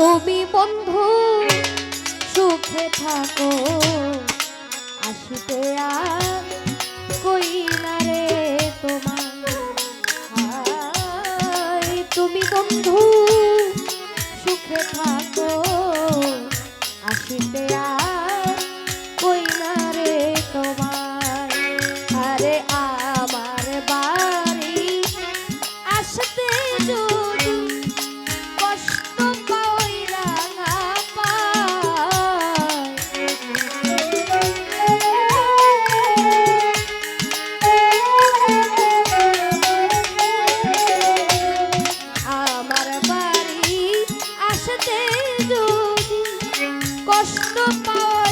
তুমি বন্ধু, সুখে থাকো। আসিতে আর কই না রে তোমার তুমি বন্ধু, সুখে থাকো। আসিতে আর যদি কষ্ট পাওয়া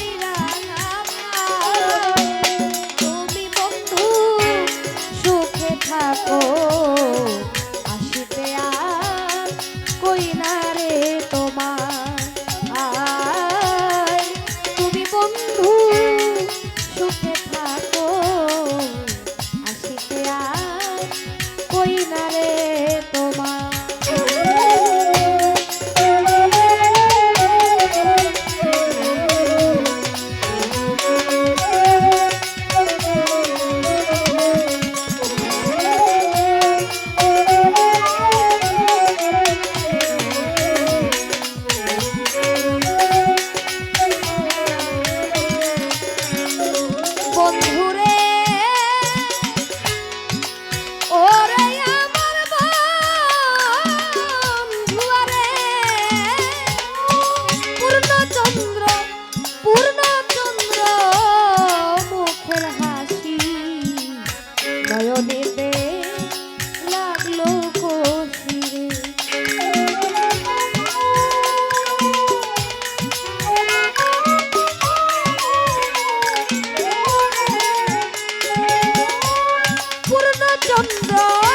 চন্দ্র।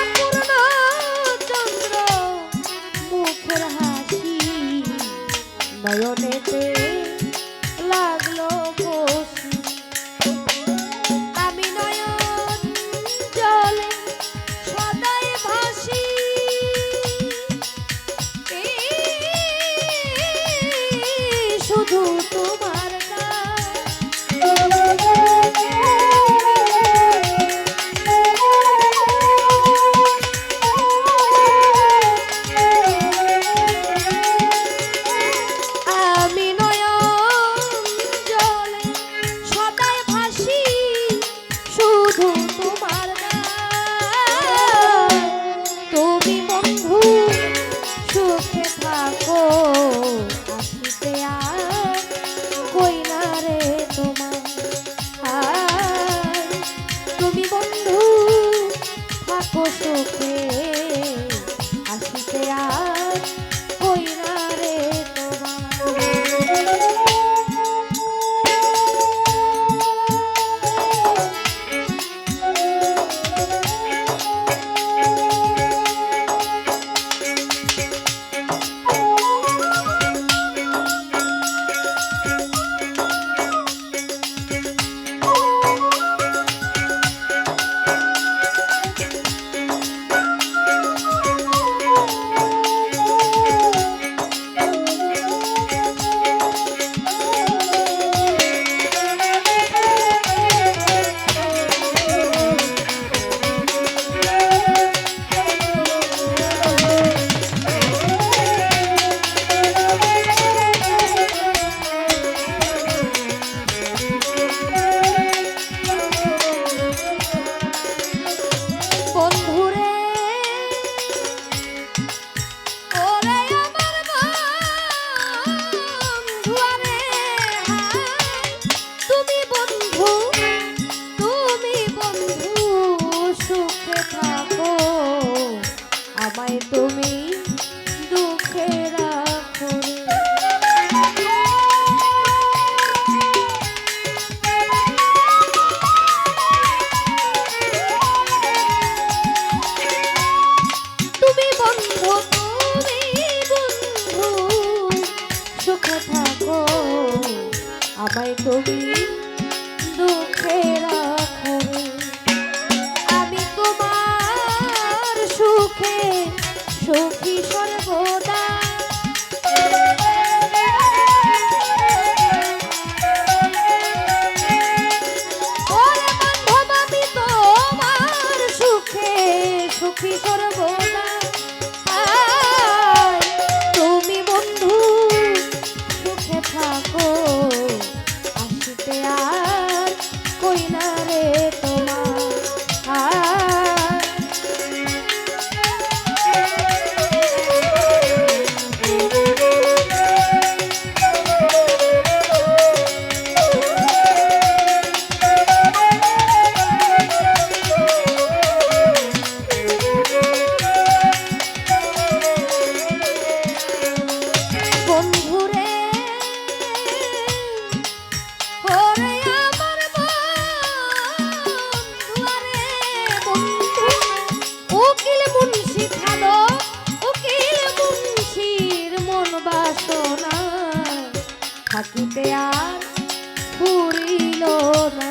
আমায় তুমি সুখী করবো থাকিতে আর পুরিল না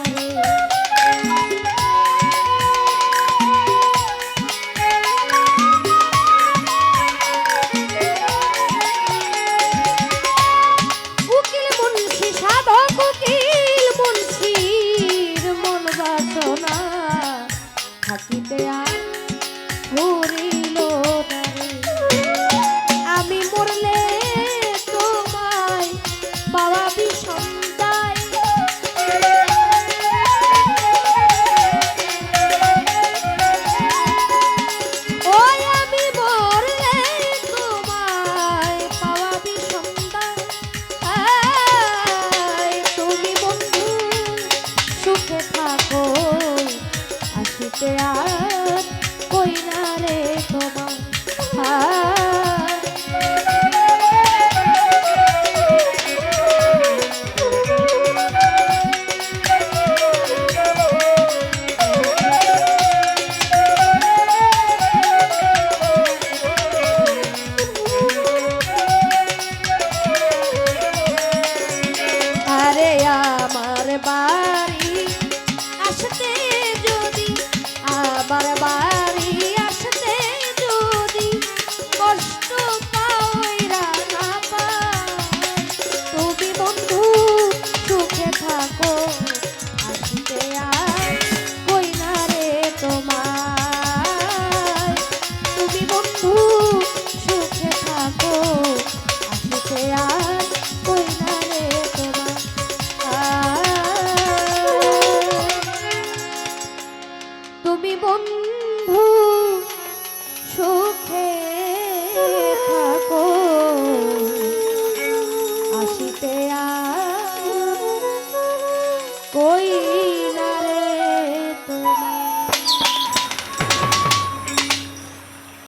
রাত কইনা রে তোমার রে বা